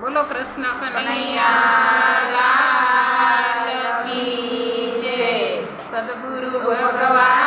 બોલો કૃષ્ણ કનૈયા. સદગુરુ ભગવાનની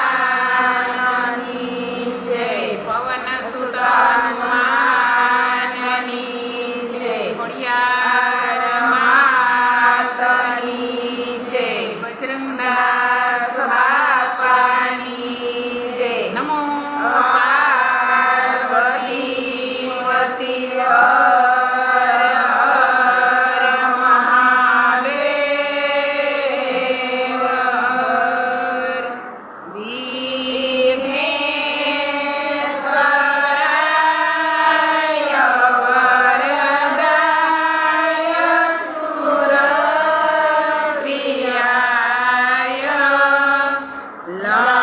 আল্লাহ